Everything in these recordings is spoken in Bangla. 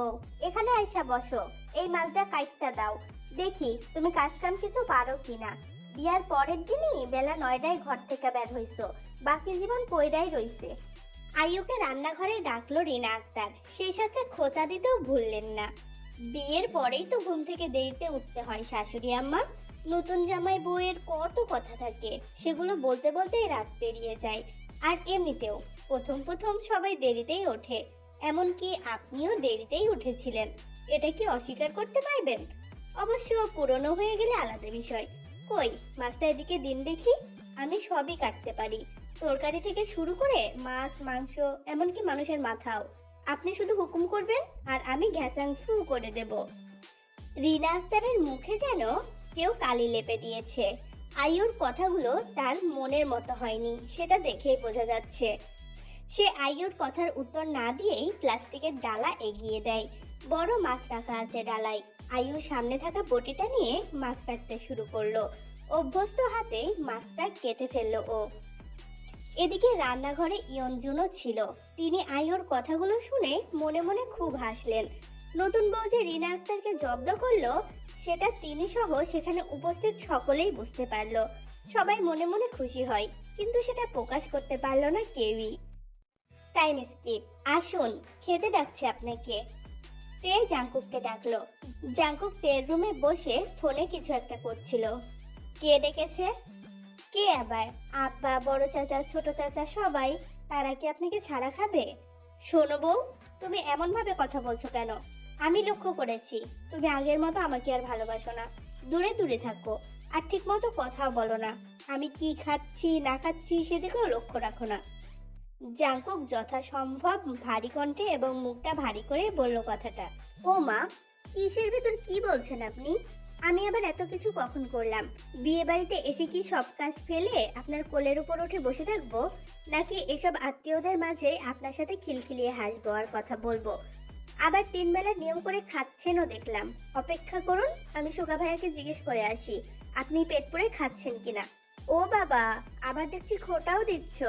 বউ, এখানে আইসা বসো। এই মালটা কাইটটা দাও। দেখি, তুমি কাজ কাম কিছু পারো কিনা। বিয়ার পরের দিনই বেলা নয়টায় ঘর থেকে বের হইছো। বাকি জীবন কইরাই রইছে। আইয়ুকে রান্নাঘরে ডাকলো রিনা আক্তার। সেই সাথে খোঁচা দিতেও ভুললেন না। বিয়ের পরেই তো ঘুম থেকে দেরিতে উঠতে হয় শাশুড়ি আম্মা। নতুন জামাই বউয়ের কত কথা থাকে, সেগুলো বলতে বলতেই রাত পেরিয়ে যায়। আর এমনিতেও প্রথম প্রথম সবাই দেরিতেই ওঠে। এমনকি আপনিও দেরিতেই উঠেছিলেন। এটা কি অস্বীকার করতে পারবেন? অবশ্য পুরনো হয়ে গেলে আলাদা বিষয়। কই মাছটা এদিকে দিন দেখি? আমি সবই কাটতে পারি। তরকারি থেকে শুরু করে মাছ, মাংস, এমনকি মানুষের মাথাও। আপনি শুধু হুকুম করবেন আর আমি ঘ্যাসাং ফু করে দেব। রিনা আক্তারের মুখে যেন কেউ কালি লেপে দিয়েছে। আয়ুর কথাগুলো তার মনের মতো হয়নি, সেটা দেখেই বোঝা যাচ্ছে। সে আয়ুর কথার উত্তর না দিয়েই প্লাস্টিকের ডালা এগিয়ে দেয়। বড় মাছ রাখা আছে ডালায়। আয়ু সামনে থাকা বটিটা নিয়ে মাছ কাটতে শুরু করল। অভ্যস্ত হাতে মাছটা কেটে ফেলল ও। এদিকে রান্নাঘরে ইয়নজুনও ছিল। তিনি আয়ুর কথাগুলো শুনে মনে মনে খুব হাসলেন। নতুন বউ যে রিনা আক্তারকে জব্দ করল, সেটা তিনি সহ সেখানে উপস্থিত সকলেই বুঝতে পারল। সবাই মনে মনে খুশি হয়, কিন্তু সেটা প্রকাশ করতে পারল না কেউই। টাইম স্কিপ আসুন, খেতে ডাকছে আপনাকে। তে জাঙ্কুককে ডাকলো। জাঙ্কুক তের রুমে বসে ফোনে কিছু একটা করছিল। কে ডেকেছে? কে আবার? আব্বা, বড় চাচা, ছোট চাচা, সবাই, তারা কি আপনাকে ছাড়া খাবে? শোনো বউ, তুমি এমন ভাবে কথা বলছো কেন? আমি লক্ষ্য করেছি, তুমি আগের মতো আমাকে আর ভালোবাসো না। দূরে দূরে থাকো, আর ঠিক মতো কথাও বলো না। আমি কি খাচ্ছি, না খাচ্ছি, সেদিকেও লক্ষ্য রাখো না। জাঙ্কুক যথাসম্ভব ভারী কণ্ঠে এবং মুখটা ভারী করে বলল কথাটা। ও মা, কিসের ভেতর কি বলছেন আপনি? আমি আবার এত কিছু কখন করলাম? বিয়ে বাড়িতে এসে কি সব কাজ ফেলে আপনার কোলের উপর উঠে বসে থাকব? নাকি এসব আত্মীয়দের মাঝে আপনার সাথে খিলখিলিয়ে হাসবো আর কথা বলব? আবার তিন বেলা নিয়ম করে খাচ্ছেনও দেখলাম। অপেক্ষা করুন, আমি সুগা ভাইয়াকে জিজ্ঞেস করে আসি, আপনি পেট পুড়ে খাচ্ছেন কিনা? ও বাবা, আবার দেখছি খোটাও দিচ্ছ।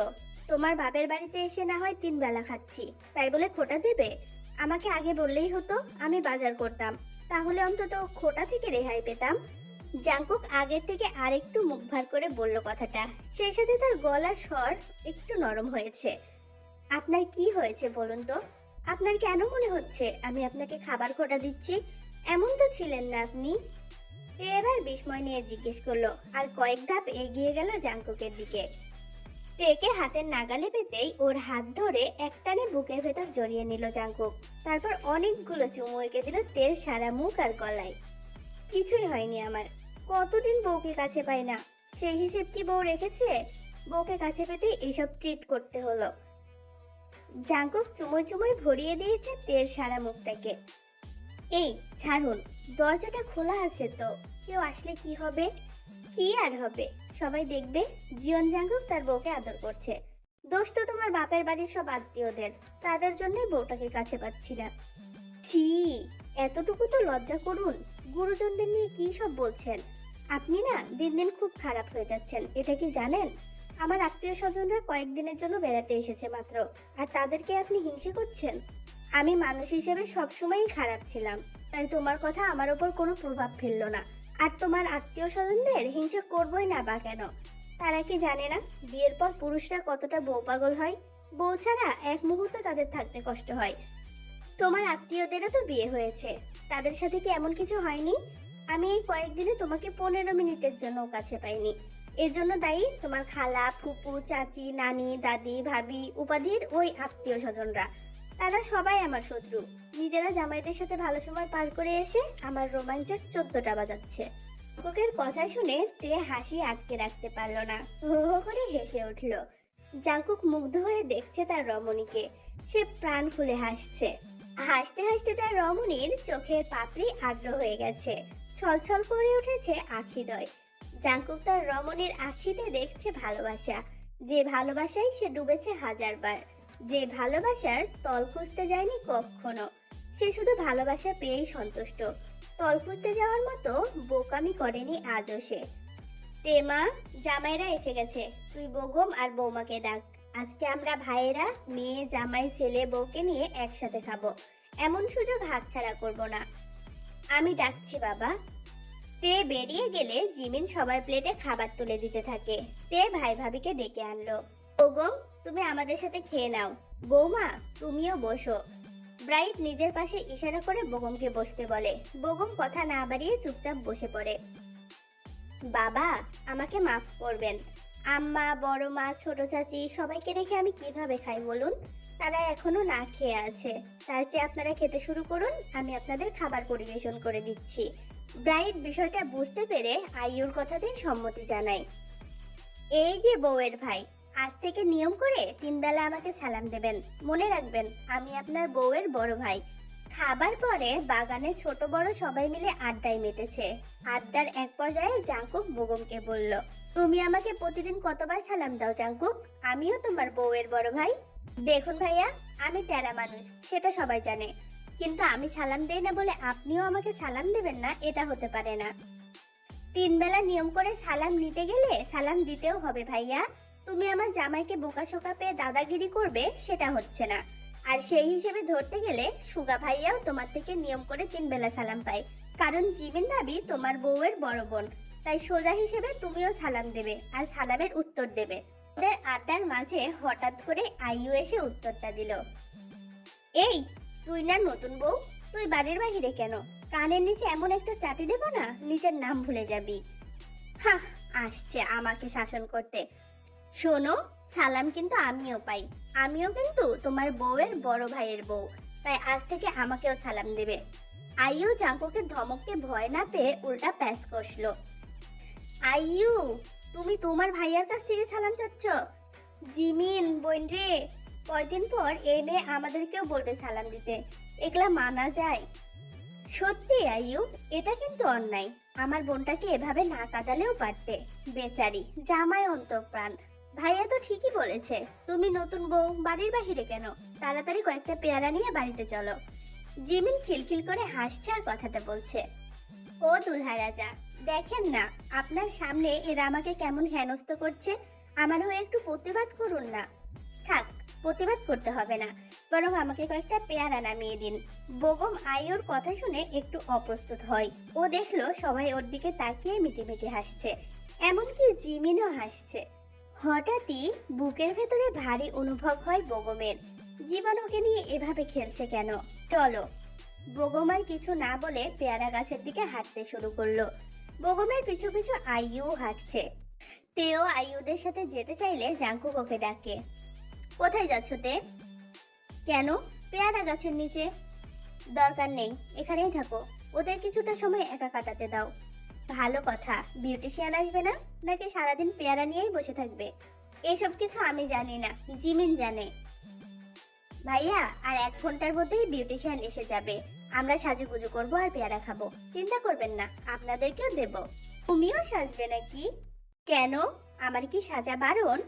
তোমার বাপের বাড়িতে এসে না হয় তিন বেলা খাচ্ছি, তাই বলে খোটা দেবে? আমাকে আগে বললেই হতো, আমি বাজার করতাম। তাহলে অন্তত খোটা থেকে রেহাই পেতাম। জাঙ্কুক আগের থেকে আরেকটু মুখ ভার করে বলল কথাটা। সেই সাথে তার গলার স্বর একটু নরম হয়েছে। আপনার কি হয়েছে বলুন তো? আপনার কেন মনে হচ্ছে আমি আপনাকে খাবার খোটা দিচ্ছি? এমন তো ছিলেন না আপনি। এবার বিস্ময় নিয়ে জিজ্ঞেস করল, আর কয়েক ধাপ এগিয়ে গেল জাঙ্কুকের দিকে। তেকে হাতের নাগালে পেতেই ওর হাত ধরে একটানে বুকের ভেতর জড়িয়ে নিল জাঙ্কুক। তারপর অনেকগুলো চুমু এঁকে দিল তেল, সারা মুখ আর গলায়। কিছুই হয়নি আমার। কতদিন বউকে কাছে পাই না? সেই হিসেব কি বউ রেখেছে? বউকে কাছে পেতে এইসব ট্রিট করতে হলো। জাঙ্কুক চুমোয় চুমোয় ভরিয়ে দিয়েছে তেল, সারা মুখটাকে। এই, ছাড়ুন। দরজাটা খোলা আছে তো। কেউ আসলে কি হবে? কি আর হবে? সবাই দেখবে জীবন জাঙ্কুক তার বউকে আদর করছে। দোষ তো তোমার বাপের বাড়ির সব আত্মীয়দের। তাদের জন্যই বউটাকে কাছে পাচ্ছি না। ছি, এতটুকু তো লজ্জা করুন। গুরুজনদের নিয়ে কি সব বলছেন? আপনি না দিন দিন খুব খারাপ হয়ে যাচ্ছেন। এটা কি জানেন? আমার আত্মীয় স্বজনরা কয়েকদিনের জন্য বেড়াতে এসেছে মাত্র। আর তাদেরকে আপনি হিংসে করছেন? আমি মানুষ হিসেবে সবসময়ই খারাপ ছিলাম। তাই তোমার কথা আমার ওপর কোনো প্রভাব ফেলল না। আর তোমার আত্মীয় স্বজনদের হিংসা করবোই না বা কেন? তারা কি জানে না বিয়ের পর পুরুষরা কতটা বউ পাগল হয়? বউ ছাড়া এক মুহূর্ত তাদের থাকতে কষ্ট হয়। তোমার আত্মীয়দেরও তো বিয়ে হয়েছে। তাদের সাথে কি এমন কিছু হয়নি? আমি এই কয়েকদিনে তোমাকে পনেরো মিনিটের জন্য কাছে পাইনি। এর জন্য দায়ী তোমার খালা, ফুপু, চাচি, নানি, দাদি, ভাবি, উপাধির ওই আত্মীয় স্বজনরা তারা সবাই আমার শত্রু। নিজেরা জামাইদের সাথে ভালো সময় পার করে এসে আমার রোমাঞ্চের চোদ্দটা বাজাচ্ছে। কোকের কথা শুনে তে হাসি আটকে রাখতে পারল না। হো করে হেসে উঠল। জাঙ্কুক মুগ্ধ হয়ে দেখছে তার রমণীকে। সে প্রাণ খুলে হাসছে। হাসতে হাসতে তার রমণীর চোখের পাপড়ি আর্দ্র হয়ে গেছে। ছলছল করে উঠেছে আখিদয়। জাঙ্কুক তার রমণীর আখিতে দেখছে ভালোবাসা। যে ভালোবাসায় সে ডুবেছে হাজারবার। যে ভালোবাসার তল খুঁজতে যায়নি কখনো, সে শুধু ভালোবাসা পেয়েই সন্তুষ্ট। তল খুঁজতে যাওয়ার মতো বোকামি করেনি আজও সে। তেমা জামাইরা এসে গেছে। তুই বগম আর বৌমাকে ডাক। আজকে আমরা ভাইয়েরা, মেয়ে, জামাই, ছেলে, বউকে নিয়ে একসাথে খাব। এমন সুযোগ হাতছাড়া করব না। আমি ডাকছি বাবা। তে বেরিয়ে গেলে জিমিন সবার প্লেটে খাবার তুলে দিতে থাকে। তে ভাই ভাবিকে ডেকে আনলো। ওগম তুমি আমাদের সাথে খেয়ে নাও। বৌমা, তুমিও বসো। ব্রাইট নিজের পাশে ইশারা করে বেগমকে বসতে বলে। বেগম কথা না বাড়িয়ে চুপচাপ বসে পড়ে। বাবা, আমাকে মাফ করবেন। আম্মা, বড় মা, ছোট চাচি, সবাইকে রেখে আমি কীভাবে খাই বলুন? তারা এখনও না খেয়ে আছে। তার চেয়ে আপনারা খেতে শুরু করুন, আমি আপনাদের খাবার পরিবেশন করে দিচ্ছি। ব্রাইট বিষয়টা বুঝতে পেরে আইয়ুর কথাতেই সম্মতি জানায়। এই যে বউয়ের ভাই আজ থেকে নিয়ম করে তিন বেলা আমাকে সালাম দেবেন। মনে রাখবেন, আমি আপনার বউয়ের বড় ভাই। খাবার পরে বাগানে ছোট বড় সবাই মিলে আড্ডায় মেতেছে। আড্ডার এক পর্যায়ে জাঙ্কুক বেগমকে বলল, তুমি আমাকে প্রতিদিন কতবার সালাম দাও জাঙ্কুক? আমিও তোমার বউয়ের বড় ভাই। দেখুন ভাইয়া, আমি তেরা মানুষ, সেটা সবাই জানে। কিন্তু আমি সালাম দেই না বলে আপনিও আমাকে সালাম দেবেন না, এটা হতে পারে না। তিন বেলা নিয়ম করে সালাম নিতে গেলে সালাম দিতেও হবে ভাইয়া। তুমি আমার জামাইকে বোকাশোকা পেয়ে দাদাগিরি করবে, সেটা হচ্ছে না। আর সেই হিসেবে ধরতে গেলে সুগা ভাইয়াও তোমার থেকে নিয়ম করে তিন বেলা সালাম পায়। কারণ জিমিন ভাবি তোমার বউয়ের বড় বোন। তাই সোজা হিসেবে তুমিও সালাম দেবে আর সালামের উত্তর দেবে। ওদের আড্ডার মাঝে হঠাৎ করে আইয়ু এসে উত্তরটা দিল। এই, তুই না নতুন বউ? তুই বাড়ির বাহিরে কেন? কানের নিচে এমন একটা চাটি দেবো না, নিজের নাম ভুলে যাবি। হা আসছে আমাকে শাসন করতে। শোনো, সালাম কিন্তু আমিও পাই। আমিও কিন্তু তোমার বউয়ের বড় ভাইয়ের বউ। তাই আজ থেকে আমাকেও সালাম দেবে। আইয়ু জাঙ্কুকে ধমককে ভয় না পেয়ে উল্টা প্যাস কষল। আইয়ু, তুমি তোমার ভাইয়ার কাছ থেকে সালাম চাচ্ছ? জিমিন, বোন রে, কয়দিন পর এই মেয়ে আমাদেরকেও বলবে সালাম দিতে। এগুলা মানা যায়। সত্যি আইয়ু, এটা কিন্তু অন্যায়। আমার বোনটাকে এভাবে না কাঁদালেও পারতে। বেচারি, জামাই অন্তঃপ্রাণ। ভাইয়া তো ঠিকই বলেছে। তুমি নতুন বউ, বাড়ির বাহিরে কেন? তাড়াতাড়ি কয়েকটা পেয়ারা নিয়ে বাড়িতে চলো। জিমিন খিলখিল করে হাসছে আর কথাটা বলছে। ও দুলহা রাজা, দেখেন না, আপনার সামনে এরা আমাকে কেমন হেনস্থ করছে। আমার হয়ে একটু প্রতিবাদ করুন না। থাক, প্রতিবাদ করতে হবে না। বরং আমাকে কয়েকটা পেয়ারা নামিয়ে দিন। বেগম আইওর কথা শুনে একটু অপ্রস্তুত হয়। ও দেখল সবাই ওর দিকে তাকিয়ে মিটি মিটি হাসছে। এমনকি জিমিনও হাসছে। হঠাৎই বুকের ভেতরে ভারী অনুভব হয় বেগমের। জীবন ওকে নিয়ে এভাবে খেলছে কেন? চলো। বেগম আর কিছু না বলে পেয়ারা গাছের দিকে হাঁটতে শুরু করল। বেগমের পিছু পিছু আইয়ু হাঁটছে। তেও আইয়ুদের সাথে যেতে চাইলে জাঙ্কুক ওকে ডাকে। কোথায় যাচ্ছ তে? কেন? পেয়ারা গাছের নিচে। দরকার নেই, এখানেই থাকো। ওদের কিছুটা সময় একা কাটাতে দাও। ভালো কথা। বিউটিশিয়ান আসবে না? নাকি সারাদিন পেয়ারা নিয়েই বসে থাকবে? এসব কিছু আমি জানি না, জিমিন জানে। ভাইয়া, আর এক ঘণ্টার মধ্যেই বিউটিশিয়ান এসে যাবে। আমরা সাজুগুজু করব আর পেয়ারা খাব। চিন্তা করবেন না, আপনাদেরকেও দেব। তুমিও সাজবে নাকি? কেন? আমার কি সাজা বারণ?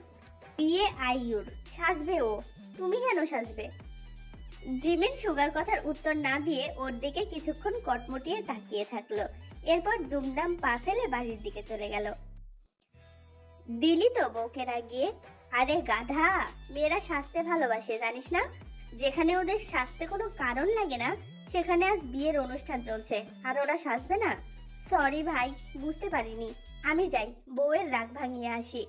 বিয়ে আইয়ুর, সাজবে ও। তুমি কেন সাজবে? জিমিন সুগার কথার উত্তর না দিয়ে ওর দিকে কিছুক্ষণ কটমটিয়ে তাকিয়ে থাকল। এরপর দুমদাম পা ফেলে বাড়ির দিকে চলে গেল। দিলি তো বউকে না গিয়ে। আরে গাধা, মেয়েরা সাজতে ভালোবাসে, জানিস না? যেখানে ওদের সাজতে কোনো কারণ লাগে না, সেখানে আজ বিয়ের অনুষ্ঠান চলছে, আর ওরা সাজবে না? সরি ভাই, বুঝতে পারিনি। আমি যাই, বউয়ের রাগ ভাঙিয়ে আসি।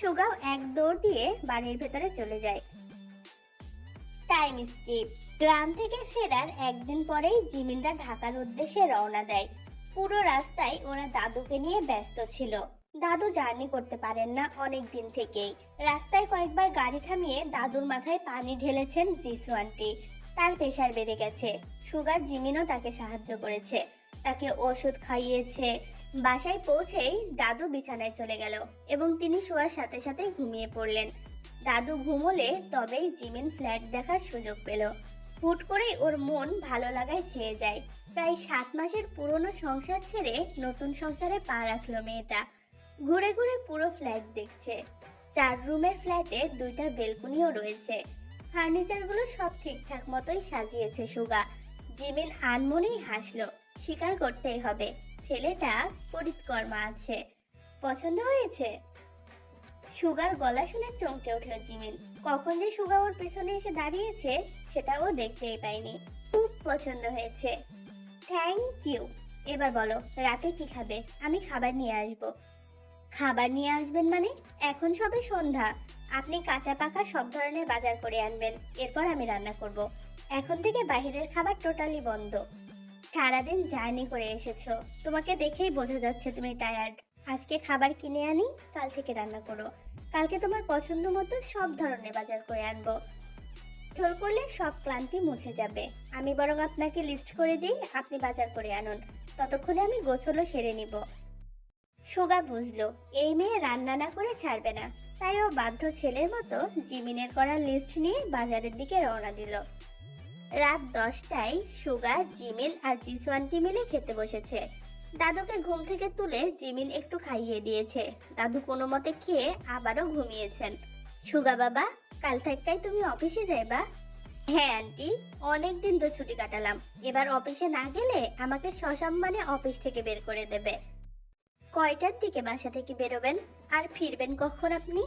সুগাও এক দৌড় দিয়ে বাড়ির ভেতরে চলে যায়। টাইম স্কিপ গ্রাম থেকে ফেরার একদিন পরেই জিমিনরা ঢাকার উদ্দেশ্যে রওনা দেয়। পুরো রাস্তায় ওরা দাদুকে নিয়ে ব্যস্ত ছিল। দাদু জার্নি করতে পারেন না অনেক দিন থেকেই। রাস্তায় কয়েকবার গাড়ি থামিয়ে দাদুর মাথায় পানি ঢেলেছেন জিসু আন্টি। তার প্রেশার বেড়ে গেছে। সুগার জিমিনও তাকে সাহায্য করেছে। তাকে ওষুধ খাইয়েছে। বাসায় পৌঁছেই দাদু বিছানায় চলে গেল এবং তিনি শোয়ার সাথে সাথে ঘুমিয়ে পড়লেন। দাদু ঘুমোলে তবেই জিমিন ফ্ল্যাট দেখার সুযোগ পেল। হুট করেই ওর মন ভালো লাগায় ছেয়ে যায়। প্রায় সাত মাসের পুরনো সংসার ছেড়ে নতুন সংসারে পা রাখল মেয়েটা। ঘুরে ঘুরে পুরো ফ্ল্যাট দেখছে। চার রুমের ফ্ল্যাটে দুইটা বেলকনিও রয়েছে। ফার্নিচারগুলো সব ঠিকঠাক মতোই সাজিয়েছে সুগা। জিমিন আনমনেই হাসলো স্বীকার করতেই হবে। ছেলেটা পরিৎকর্মা আছে। পছন্দ হয়েছে? সুগার গলা শুনে চমকে উঠল জিমিন। কখন যে সুগা ওর পেছনে এসে দাঁড়িয়েছে, সেটা ও দেখতেই পায়নি। খুব পছন্দ হয়েছে। থ্যাংক ইউ এবার বলো, রাতে কি খাবে? আমি খাবার নিয়ে আসব। খাবার নিয়ে আসবেন মানে? এখন সবে সন্ধ্যা। আপনি কাঁচা পাকা সব ধরনের বাজার করে আনবেন। এরপর আমি রান্না করব। এখন থেকে বাইরের খাবার টোটালি বন্ধ। সারাদিন জার্নি করে এসেছ। তোমাকে দেখেই বোঝা যাচ্ছে তুমি টায়ার্ড আজকে খাবার কিনে আনি, কাল থেকে রান্না করো। কালকে তোমার পছন্দ মতো সব ধরনের বাজার করে আনব। ঝোল করলে সব ক্লান্তি মুছে যাবে। আমি বরং আপনাকে লিস্ট করে দিই, আপনি বাজার করে আনুন। ততক্ষণে আমি গোছলও সেরে নিব। সুগা বুঝলো, এই মেয়ে রান্না না করে ছাড়বে না। তাই ও বাধ্য ছেলের মতো জিমিনের করা লিস্ট নিয়ে বাজারের দিকে রওনা দিল। রাত দশটায় সুগা জিমিন আর জিসওয়ানটি মিলে খেতে বসেছে। দাদুকে ঘুম থেকে তুলে জিমিন একটু খাইয়ে দিয়েছে। দাদু কোনো মতে খেয়ে আবারও ঘুমিয়েছেন। সুগা বাবা, কাল থেকেই তুমি অফিসে যাইবা? হ্যাঁ আন্টি অনেক দিন তো ছুটি কাটালাম। এবার অফিসে না গেলে আমাকে সসম্মানে অফিস থেকে বের করে দেবে। কয়টার দিকে বাসা থেকে বেরোবেন? আর ফিরবেন কখন আপনি?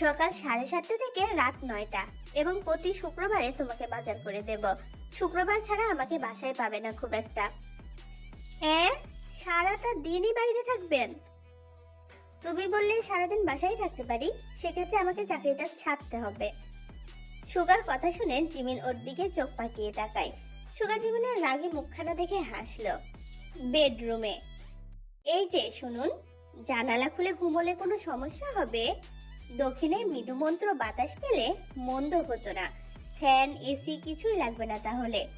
সকাল সাড়ে সাতটা থেকে রাত নয়টা, এবং প্রতি শুক্রবারে তোমাকে বাজার করে দেব। শুক্রবার ছাড়া আমাকে বাসায় পাবে না খুব একটা। হ্যাঁ সারাটা দিনই বাইরে থাকবেন? তুমি বললে সারাদিন বাসায় থাকতে পারি, সেক্ষেত্রে আমাকে চাকরিটা ছাড়তে হবে। সুগার কথা শুনে জিমিন ওর দিকে চোখ পাকিয়ে তাকায়। সুগা জিমিনের রাগে মুখখানা দেখে হাসলো। বেডরুমে। এই যে, শুনুন, জানালা খুলে ঘুমোলে কোনো সমস্যা হবে? দক্ষিণে মৃদুমন্ত্র বাতাস পেলে মন্দ হতো না। ফ্যান, এসি কিছুই লাগবে না তাহলে।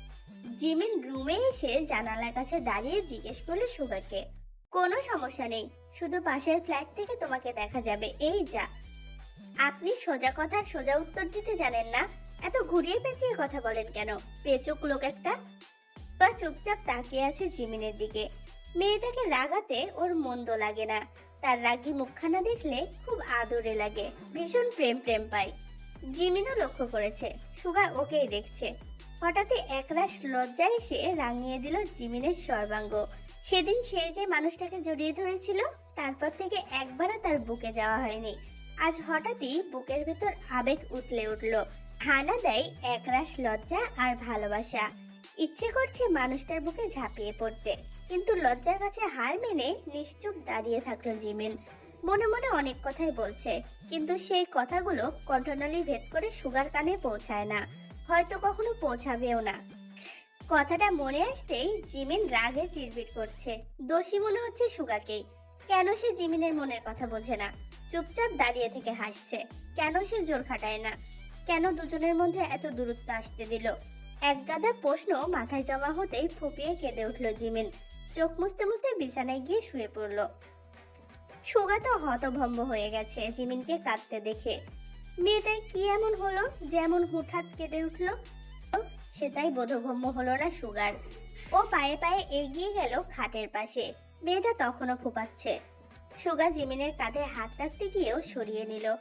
জিমিন রুমে এসে জানালার কাছে দাঁড়িয়ে জিজ্ঞেস করল সুগারকে। কোনো সমস্যা নেই, শুধু পাশের ফ্ল্যাট থেকে তোমাকে দেখা যাবে, এই যা। আপনি সোজা কথার সোজা উত্তর দিতে জানেন না, এত ঘুরিয়ে পেঁচিয়ে কথা বলেন কেন, পেচুক লোক একটা? বা চুপচাপ তাকিয়ে আছে জিমিনের দিকে। মেয়েটাকে রাগাতে ওর মন্দ লাগে না, তার রাগী মুখখানা দেখলে খুব আদরে লাগে, ভীষণ প্রেম প্রেম পায়। জিমিনও লক্ষ্য করেছে, সুগা ওকেই দেখছে। হঠাৎই একরাশ লজ্জা এসে রাঙিয়ে দিল জিমিনের সর্বাঙ্গ। সেদিন সে যে মানুষটাকে জড়িয়ে ধরেছিল, তারপর থেকে একবারও তার বুকে যাওয়া হয়নি। আজ হঠাৎই বুকের ভেতর আবেগ উতলে উঠল। হানা দেয় একরাশ লজ্জা আর ভালোবাসা। ইচ্ছে করছে মানুষটার বুকে ঝাঁপিয়ে পড়তে, কিন্তু লজ্জার কাছে হার মেনে নিশ্চুপ দাঁড়িয়ে থাকল জিমিন। মনে মনে অনেক কথাই বলছে, কিন্তু সেই কথাগুলো কণ্ঠনালী ভেদ করে সুগার কানে পৌঁছায় না। হয়তো কখনো পৌঁছাবেও না। কথাটা মনে আসতেই জিমিন রাগে চিরবির করছে। দোষী মনে হচ্ছে সুগাকেই কেন সে জিমিনের মনের কথা বোঝে না? চুপচাপ দাঁড়িয়ে থেকে হাসছে। কেন সে জোর খাটায় না? কেন দুজনের মধ্যে এত দূরত্ব আসতে দিল? এক গাদা প্রশ্ন মাথায় জমা হতেই ফুপিয়ে কেঁদে উঠল জিমিন। চোখ মুছতে মুছতে বিছানায় গিয়ে শুয়ে পড়ল। সুগা তো হতভম্ব হয়ে গেছে জিমিনকে কাঁদতে দেখে। মেয়েটার কি এমন হলো? যেমন হুঠাৎ কেঁদে উঠল, সেটাই বোধগম্য হলো না সুগার। ও পায়ে পায়ে এগিয়ে গেল খাটের পাশে। মেয়েটা তখনও ফুপাচ্ছে সুগা জিমিনের কাঁধে হাত রাখতে গিয়েও সরিয়ে নিল।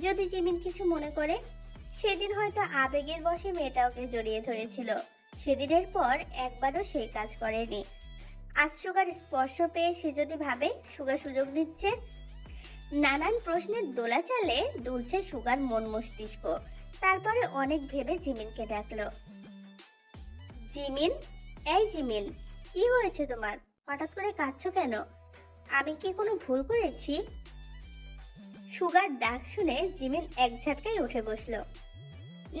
যদি জিমিন কিছু মনে করে, সেদিন হয়তো আবেগের বশে মেয়েটা ওকে জড়িয়ে ধরেছিল। সেদিনের পর একবারও সেই কাজ করেনি। আজ সুগার স্পর্শ পেয়ে সে যদি ভাবে, সুগা সুযোগ নিচ্ছে নানান প্রশ্নের দোলা চালে দুলছে সুগার মন মস্তিষ্ক। তারপরে অনেক ভেবে জিমিনকে ডাকলো। জিমিন? এই জিমিন, কি হয়েছে তোমার? হঠাৎ করে কাঁদছো কেন? আমি কি কোনো ভুল করেছি? সুগার ডাক শুনে জিমিন এক ঝাটকায় উঠে বসল।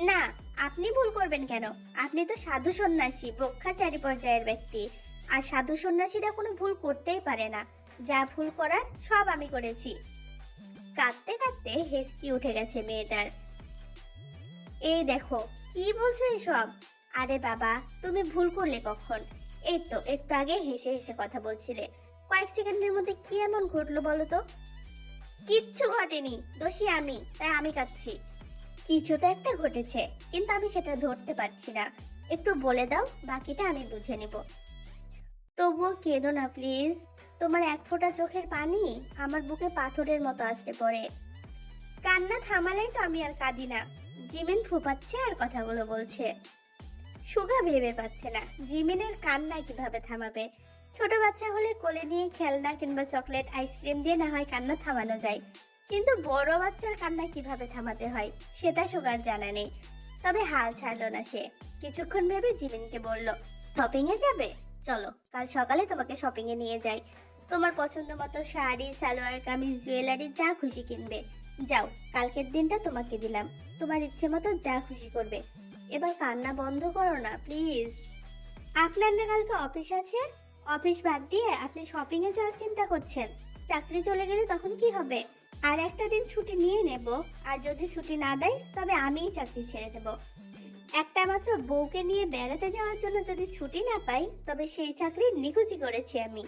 না, আপনি ভুল করবেন কেন? আপনি তো সাধু সন্ন্যাসী ব্রক্ষাচারী পর্যায়ের ব্যক্তি। আর সাধু সন্ন্যাসীরা কোনো ভুল করতেই পারে না। যা ভুল করার সব আমি করেছি। কাঁদতে কাঁদতে হেসকি উঠে গেছে মেয়েটার। এই দেখো, কি বলছো এসব? আরে বাবা, তুমি ভুল করলে কখন? এই তো, একটু আগে হেসে হেসে কথা বলছিলে। কয়েক সেকেন্ডের মধ্যে কি এমন ঘটলো বলো তো? কিচ্ছু ঘটেনি, দোষী আমি, তাই আমি কাঁদছি। কিছু তো একটা ঘটেছে, কিন্তু আমি সেটা ধরতে পারছি না। একটু বলে দাও, বাকিটা আমি বুঝে নেব। তবুও কেঁদো না, প্লিজ। তোমার এক ফোঁটা চোখের পানি আমার বুকে পাথরের মতো আসতে পড়ে। কান্না থামালেই তো আমি আর কাঁদি না। জিমিন ফুপাচ্ছে আর কথাগুলো বলছে। সুগা ভেবে পাচ্ছে না জিমিনের কান্না কীভাবে থামাবে। ছোট বাচ্চা হলে কোলে নিয়ে খেলনা কিংবা চকলেট, আইসক্রিম দিয়ে না হয় কান্না থামানো যায়। কিন্তু বড় বাচ্চার কান্না কীভাবে থামাতে হয়, সেটা সুগার জানা নেই। তবে হাল ছাড়লো না সে। কিছুক্ষণ ভেবে জিমিনকে বলল শপিং এ যাবে? চলো, কাল সকালে তোমাকে শপিং এ নিয়ে যাই। তোমার পছন্দ মতো শাড়ি, সালোয়ার, কামিজ, জুয়েলারি, যা খুশি কিনবে। যাও, কালকের দিনটা তোমাকে দিলাম। তোমার ইচ্ছে মতো যা খুশি করবে। এবার কান্না বন্ধ করো না, প্লিজ। আপনার না কালকে অফিস আছে? অফিস বাদ দিয়ে আপনি শপিং এ যাওয়ার চিন্তা করছেন? চাকরি চলে গেলে তখন কি হবে? আর একটা দিন ছুটি নিয়ে নেব। আর যদি ছুটি না দেয়, তবে আমিই চাকরি ছেড়ে দেব। একটা মাত্র বউকে নিয়ে বেড়াতে যাওয়ার জন্য যদি ছুটি না পাই, তবে সেই চাকরি নিকুচি করেছি আমি।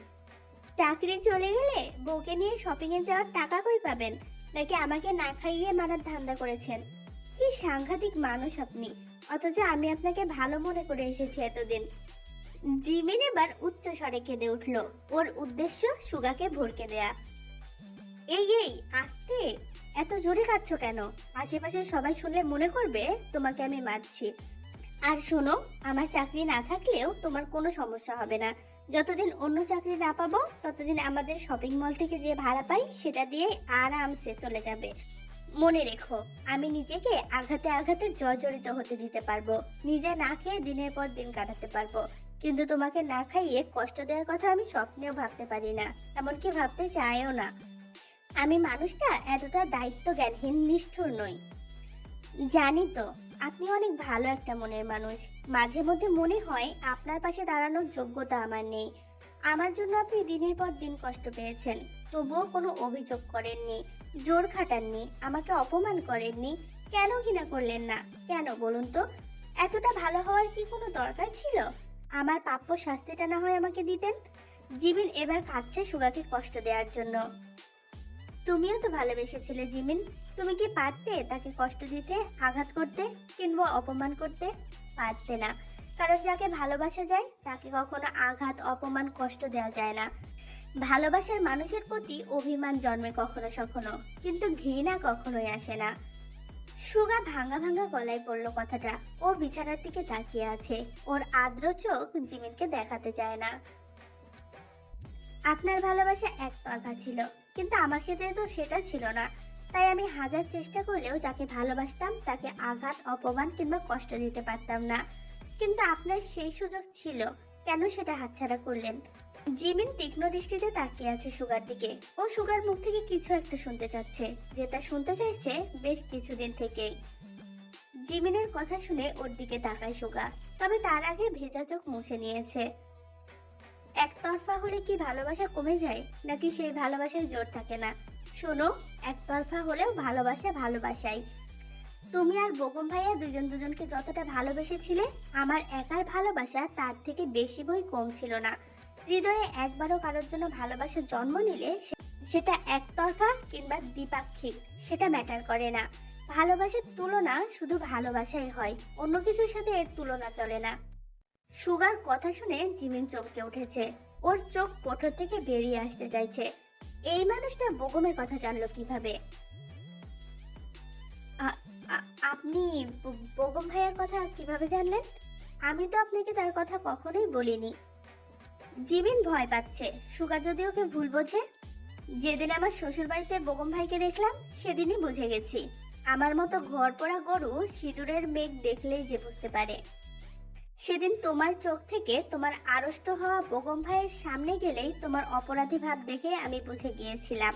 চাকরি চলে গেলে বউকে নিয়ে শপিং এ যাওয়ার টাকা কই পাবেন? নাকি আমাকে না খাইয়ে মারার ধান্দা করেছেন? কি সাংঘাতিক মানুষ আপনি। অথচ আমি আপনাকে ভালো মনে করে এসেছি এতদিন। জিমিন এবার উচ্চ স্বরে কেঁদে উঠল। ওর উদ্দেশ্য সুগাকে ভরকে দেয়া। এই এই, আস্তে! এত জোরে কাঁদছ কেন? আশেপাশে সবাই শুনলে মনে করবে তোমাকে আমি মারছি। আর শোনো, আমার চাকরি না থাকলেও তোমার কোনো সমস্যা হবে না। যতদিন অন্য চাকরি না পাবো, ততদিন আমাদের শপিং মল থেকে যে ভাড়া পাই, সেটা দিয়ে আরামসে চলে যাবে। মনে রেখো, আমি নিজেকে আঘাতে আঘাতে জর্জরিত হতে দিতে পারব। নিজে না খেয়ে দিনের পর দিন কাটাতে পারব। কিন্তু তোমাকে না খাইয়ে কষ্ট দেওয়ার কথা আমি স্বপ্নেও ভাবতে পারি না, এমনকি ভাবতে চাইও না। আমি মানুষটা এতটা দায়িত্ব জ্ঞানহীন নিষ্ঠুর নই। জানি তো আপনি অনেক ভালো একটা মনের মানুষ। মাঝে মধ্যে মনে হয় আপনার পাশে দাঁড়ানোর যোগ্যতা আমার নেই। আমার জন্য আপনি দিনের পর দিন কষ্ট পেয়েছেন, তবুও কোনো অভিযোগ করেননি, জোর খাটাননি, আমাকে অপমান করেননি। কেন ঘৃণা করলেন না? কেন বলুন তো? এতটা ভালো হওয়ার কি কোনো দরকার ছিল? আমার প্রাপ্য শাস্তিটা না হয় আমাকে দিতেন? জিমিন এবার কাঁদছে সুগাকে কষ্ট দেওয়ার জন্য। তুমিও তো ভালোবেসেছিলে, জিমিন। তুমি কি পারতে তাকে কষ্ট দিতে, আঘাত করতে, কিংবা অপমান করতে? পারতে না। কারণ যাকে ভালোবাসা যায়, তাকে কখনো আঘাত, অপমান, কষ্ট দেওয়া যায় না। ভালোবাসার মানুষের প্রতি অভিমান জন্মে কখনো সখনো, কিন্তু ঘৃণা কখনোই আসে না। সুগা ভাঙা ভাঙা গলায় পড়ল কথাটা, ও বিছানার দিকে তাকিয়ে আছে। ওর আর্দ্র চোখ জিমিনকে দেখাতে চায় না। আপনার ভালোবাসা এক একতরফা ছিল। কিন্তু আমার ক্ষেত্রে তো সেটা ছিল না। তাই আমি হাজার চেষ্টা করলেও যাকে ভালোবাসতাম, তাকে আঘাত, অপমান কিংবা কষ্ট দিতে পারতাম না। কিন্তু আপনার সেই সুযোগ ছিল, কেন সেটা হাতছাড়া করলেন? জিমিন তীক্ষ্ণ দৃষ্টিতে তাকিয়ে আছে সুগার দিকে। ও সুগার মুখ থেকে কিছু একটা শুনতে চাচ্ছে, যেটা শুনতে চাইছে বেশ কিছুদিন থেকেই। জিমিনের কথা শুনে ওর দিকে তাকায় সুগা, তবে তার আগে ভেজা চোখ মুছে নিয়েছে। একতরফা হলে কি ভালোবাসা কমে যায়? নাকি সেই ভালোবাসায় জোর থাকে না? শোনো, একতরফা হলেও ভালোবাসা ভালোবাসাই। তুমি আর বগম ভাইয়া দুজন দুজনকে যতটা ভালোবেসেছিলে, আমার একার ভালোবাসা তার থেকে বেশি বই কম ছিল না। হৃদয়ে একবারও কারোর জন্য ভালোবাসা জন্ম নিলে সেটা একতরফা কিংবা দ্বিপাক্ষিক, সেটা ম্যাটার করে না। ভালোবাসার তুলনা শুধু ভালোবাসাই হয়, অন্য কিছুর সাথে এর তুলনা চলে না। সুগার কথা শুনে জিমিন চমকে উঠেছে। ওর চোখ কোঠর থেকে বেরিয়ে আসতে চাইছে। এই মানুষটা বগমের কথা জানলো কীভাবে? আপনি ব- ভাইয়ের কথা কীভাবে জানলেন? আমি তো আপনাকে তার কথা কখনোই বলিনি। জিমিন ভয় পাচ্ছে। সুগা যদি ওকে ভুল বোঝে? যেদিন আমার শ্বশুর বাড়িতে বগম ভাইকে দেখলাম, সেদিনই বুঝে গেছি। আমার মতো ঘর পড়া গরু সিঁদুরের মেঘ দেখলেই যে বুঝতে পারে। সেদিন তোমার চোখ থেকে তোমার আড়ষ্ট হওয়া বগম ভাইয়ের সামনে গেলেই তোমার অপরাধী ভাব দেখে আমি বুঝে গিয়েছিলাম।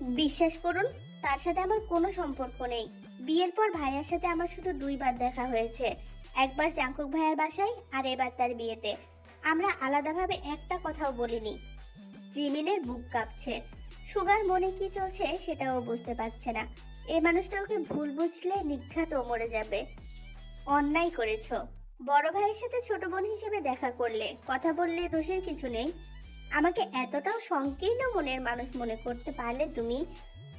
বিশ্বাস করুন, তার সাথে আমার কোনো সম্পর্ক নেই। বিয়ের পর ভাইয়ার সাথে আমার শুধু দুইবার দেখা হয়েছে। একবার জাঙ্কুক ভাইয়ার বাসায় আর এবার তার বিয়েতে। আমরা আলাদাভাবে একটা কথাও বলিনি। জিমিনের বুক কাঁপছে। সুগার মনে কি চলছে সেটাও বুঝতে পারছে না। এই মানুষটা ওকে ভুল বুঝলে নিঘাত মরে যাবে। অন্যায় করেছ। বড় ভাইয়ের সাথে ছোট বোন হিসেবে দেখা করলে, কথা বললে দোষের কিছু নেই। আমাকে এতটাও সংকীর্ণ মনের মানুষ মনে করতে পারলে তুমি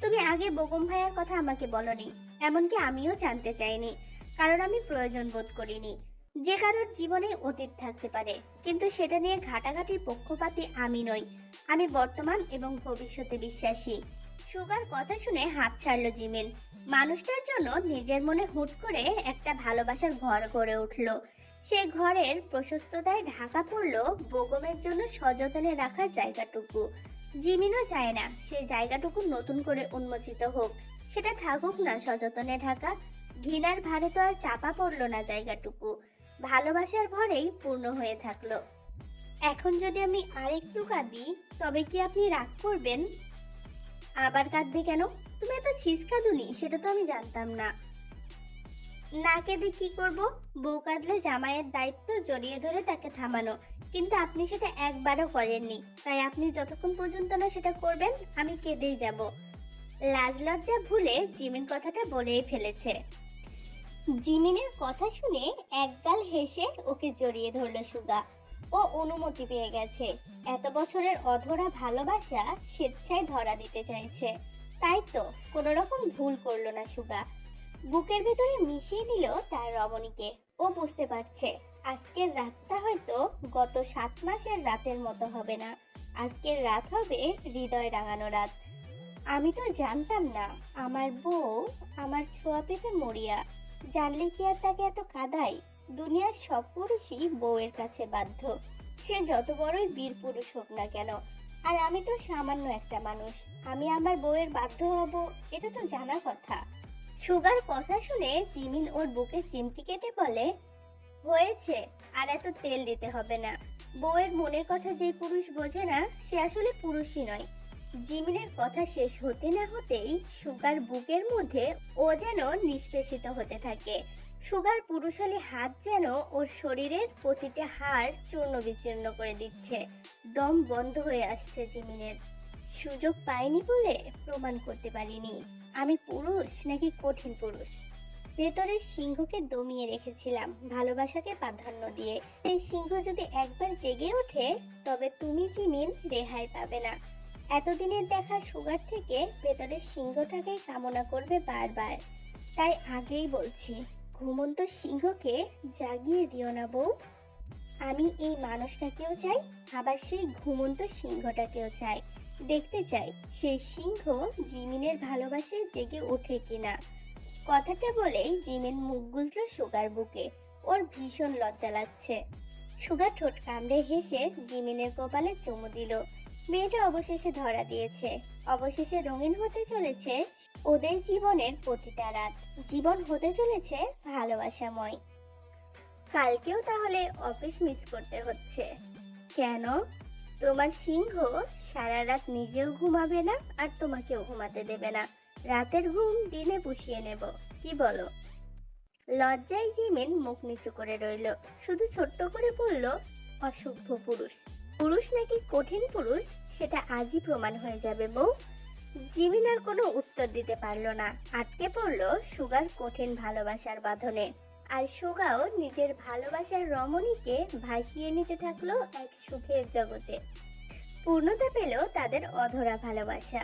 তুমি আগে বগম ভাইয়ের কথা আমাকে বলনি, এমনকি আমিও জানতে চাইনি, কারণ আমি প্রয়োজন বোধ করিনি। যে কারোর জীবনে অতীত থাকতে পারে, কিন্তু সেটা নিয়ে ঘাটাঘাটির পক্ষপাতি আমি নই। আমি বর্তমান এবং ভবিষ্যতে বিশ্বাসী। সুগার কথা শুনে হাত ছাড়লো জিমিন। মানুষটার জন্য নিজের মনে হুট করে একটা ভালোবাসার ঘর গড়ে উঠল। সে ঘরের প্রশস্ততায় ঢাকা পড়ল বগমের জন্য সযতনে রাখা জায়গাটুকু। জিমিনও চায় না সে জায়গাটুকু নতুন করে উন্মোচিত হোক। সেটা থাকুক না সযতনে ঢাকা। ঘৃণার ভারে তো আর চাপা পড়ল না জায়গাটুকু। ভালোবাসার ভরেই পূর্ণ হয়ে থাকল। এখন যদি আমি আরেকটু কাঁদি, তবে কি আপনি রাগ করবেন? আবার কাঁদবে কেন? তুমি এত ছিস কাঁদুনি সেটা তো আমি জানতাম না। না কেঁদে কি করব? বউ কাঁদলে জামাইয়ের দায়িত্ব জড়িয়ে ধরে তাকে থামানো। কিন্তু আপনি সেটা একবারও করেননি। তাই আপনি যতক্ষণ পর্যন্ত না সেটা করবেন, আমি কেঁদেই যাব। লাজ লজ্জা ভুলে জিমিন কথাটা বলেই ফেলেছে। জিমিনের কথা শুনে একগাল হেসে ওকে জড়িয়ে ধরলো সুগা। ও অনুমতি পেয়ে গেছে। এত বছরের অধরা ভালোবাসা স্বেচ্ছায় ধরা দিতে চাইছে। তাই তো কোনো রকম ভুল করল না সুগা। বুকের ভেতরে মিশিয়ে দিল তার রমণীকে। ও বুঝতে পারছে, আজকের রাতটা হয়তো গত সাত মাসের রাতের মতো হবে না। আজকের রাত হবে হৃদয় রাঙানো রাত। আমি তো জানতাম না, আমার বউ আমার ছোঁয়া পেতে মরিয়া। জানলে কি আর তাকে এত কাদাই দুনিয়ার সব পুরুষই বউয়ের কাছে বাধ্য। সে যত বড়ই বীর পুরুষ হোক না কেন, আর আমি তো সামান্য একটা মানুষ, আমি আমার বউয়ের বাধ্য হব, এটা তো জানার কথা। সুগার কথা শুনে জিমিন ওর বুকে চিমটি কেটে বলে, হয়েছে, আর এত তেল দিতে হবে না। বউয়ের মনের কথা যে পুরুষ বোঝে না, সে আসলে পুরুষই নয়। জিমিনের কথা শেষ হতে না হতেই সুগার বুকের মধ্যে ও যেন নিষ্পেষিত হতে থাকে। সুগার পুরুষালী হাত যেন ওর শরীরের প্রতিটা হাড় চূর্ণ বিচূর্ণ করে দিচ্ছে। দম বন্ধ হয়ে আসছে জিমিনের। সুযোগ পাইনি বলে প্রমাণ করতে পারিনি। আমি পুরুষ নাকি কঠিন পুরুষ? ভেতরের সিংহকে দমিয়ে রেখেছিলাম ভালোবাসাকে প্রাধান্য দিয়ে। এই সিংহ যদি একবার জেগে ওঠে, তবে তুমি জিমিন রেহাই পাবে না। এতদিনের দেখা সুগার থেকে ভেতরের সিংহটাকেই কামনা করবে বারবার। তাই আগেই বলছি, ঘুমন্ত সিংহকে জাগিয়ে দিও না বউ। আমি এই মানুষটাকেও চাই, আবার সেই ঘুমন্ত সিংহটাকেও চাই। দেখতে চাই সেই সিংহ জিমিনের ভালোবাসায় জেগে ওঠে কিনা। কথাটা বলেই জিমিন মুখ গুজল সুগার বুকে। ওর ভীষণ লজ্জা লাগছে। সুগার ঠোঁট কামড়ে হেসে জিমিনের কপালে চুমু দিল। মেয়েটা অবশেষে ধরা দিয়েছে। অবশেষে রঙিন হতে চলেছে ওদের জীবনের প্রতিটা রাত। জীবন হতে চলেছে ভালোবাসাময়। কালকেও তাহলে অফিস মিস করতে হচ্ছে। কেন? তোমার সিংহ সারা রাত নিজেও ঘুমাবে না আর তোমাকেও ঘুমাতে দেবে না। রাতের ঘুম দিনে পুষিয়ে নেব, কি বলো? লজ্জায় জিমেন মুখ নিচু করে রইল। শুধু ছোট্ট করে বলল, অসভ্য পুরুষ। পুরুষ নাকি কঠিন পুরুষ? সেটা আজই প্রমাণ হয়ে যাবে, বউ। জিমিন আর কোনো উত্তর দিতে পারল না। আটকে পড়ল সুগার কঠিন ভালোবাসার বাঁধনে। আর সুগাও নিজের ভালোবাসার রমণীকে ভাসিয়ে নিতে থাকল এক সুখের জগতে। পূর্ণতা পেল তাদের অধরা ভালোবাসা।